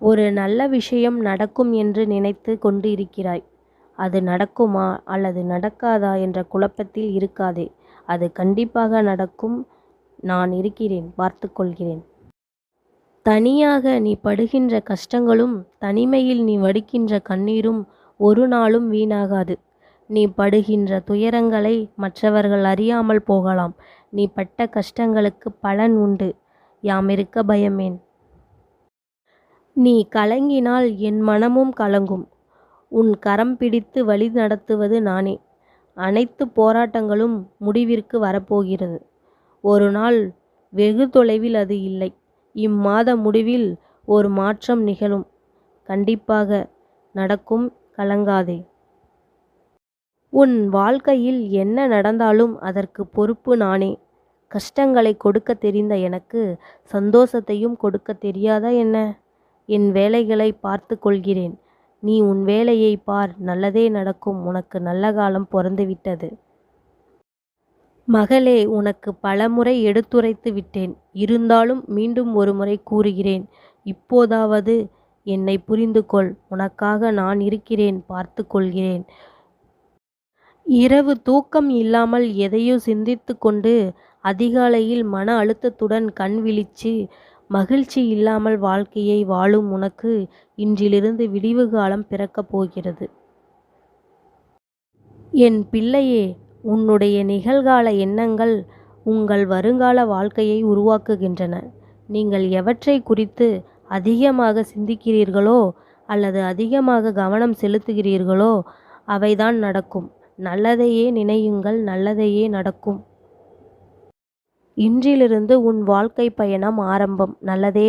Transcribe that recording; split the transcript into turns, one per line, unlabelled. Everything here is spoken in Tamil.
ஒரு நல்ல விஷயம் நடக்கும் என்று நினைத்து கொண்டு இருக்கிறாய். அது நடக்குமா அல்லது நடக்காதா என்ற குழப்பத்தில் இருக்காதே. அது கண்டிப்பாக நடக்கும். நான் இருக்கிறேன் பார்த்து கொள்கிறேன். தனியாக நீ படுகின்ற கஷ்டங்களும் தனிமையில் நீ வடிக்கின்ற கண்ணீரும் ஒரு நாளும் வீணாகாது. நீ படுகின்ற துயரங்களை மற்றவர்கள் அறியாமல் போகலாம். நீ பட்ட கஷ்டங்களுக்கு பலன் உண்டு. யாமிருக்க பயமேன்? நீ கலங்கினால் என் மனமும் கலங்கும். உன் கரம் பிடித்து வழி நடத்துவது நானே. அனைத்து போராட்டங்களும் முடிவிற்கு வரப்போகிறது. ஒரு நாள் வெகு தொலைவில் அது இல்லை. இம்மாத முடிவில் ஒரு மாற்றம் நிகழும். கண்டிப்பாக நடக்கும் கலங்காதே. உன் வாழ்க்கையில் என்ன நடந்தாலும் அதற்கு பொறுப்பு நானே. கஷ்டங்களைக் கொடுக்க தெரிந்த எனக்கு சந்தோஷத்தையும் கொடுக்கத் தெரியாதா என்ன? என் வேலைகளை பார்த்து கொள்கிறேன். நீ உன் வேலையை பார் நல்லதே நடக்கும் உனக்கு நல்ல காலம் பிறந்துவிட்டது மகளே உனக்கு பலமுறை எடுத்துரைத்து விட்டேன். இருந்தாலும் மீண்டும் ஒருமுறை கூறுகிறேன். இப்போதாவது என்னை புரிந்து கொள். உனக்காக நான் இருக்கிறேன் பார்த்து கொள்கிறேன். இரவு தூக்கம் இல்லாமல் எதையோ சிந்தித்து கொண்டு அதிகாலையில் மன அழுத்தத்துடன் கண் விழிச்சு மகிழ்ச்சி இல்லாமல் வாழ்க்கையை வாழும் உனக்கு இன்றிலிருந்து விடிவு காலம் பிறக்கப் போகிறது. என் பிள்ளையே உன்னுடைய நிகழ்கால எண்ணங்கள் உங்கள் வருங்கால வாழ்க்கையை உருவாக்குகின்றன. நீங்கள் எவற்றை குறித்து அதிகமாக சிந்திக்கிறீர்களோ அல்லது அதிகமாக கவனம் செலுத்துகிறீர்களோ அவைதான் நடக்கும். நல்லதையே நினையுங்கள் நல்லதையே நடக்கும். இன்றிலிருந்து உன் வாழ்க்கை பயணம் ஆரம்பம். நல்லதே